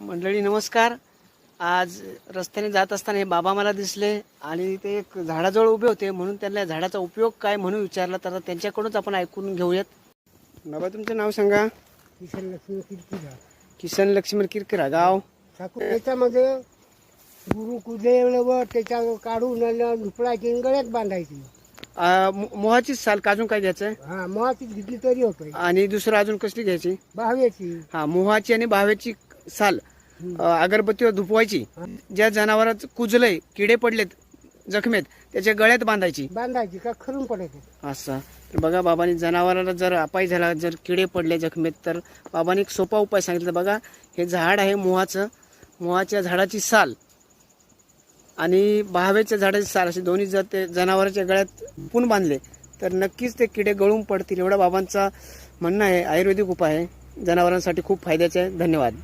मंडळी नमस्कार. आज रस्त्याने जात असताना हे बाबा मला दिसले आणि ते एक झाडाजवळ उभे होते म्हणून त्यांना झाडाचा उपयोग काय म्हणून विचारला तर त्यांच्याकडूनच आपण ऐकून घेऊयात. बाबा तुमचं नाव सांगा? किशन लक्ष्मी किरकिरा. किसन लक्ष्मण किरकिरा गाव. ठाकूर त्याच्यामध्ये गुरु कुदेव व त्याच्या काढून झुपडायची आणि गळ्यात बांधायची. आ, मो- मोहाचीच साल काजून काय घ्यायचं हा मोहाचीच घेतली तरी होतोय. आणि दुसरं अजून कसली घ्यायची? भाव्याची. हा मोहाची आणि भाव्याची साल अगरबत्तीवर धुपवायची. ज्या जनावरात कुजलंय किडे पडलेत जखमेत त्याच्या गळ्यात बांधायची. बांधायची का खरून पडायचं असं. तर बघा बाबांनी जनावराला जर अपाय झाला जर किडे पडले जखमेत तर बाबांनी एक सोपा उपाय सांगितला. बघा हे झाड आहे मोहाचं. मोहाच्या झाडाची साल आणि बहाव्याच्या झाडाची साल असे दोन्ही जर ते जनावरांच्या गळ्यात पुन बांधले तर नक्कीच ते किडे गळून पडतील. एवढा बाबांचा म्हणणं आहे. आयुर्वेदिक उपाय आहे. जनावरांसाठी खूप फायद्याचे आहे. धन्यवाद.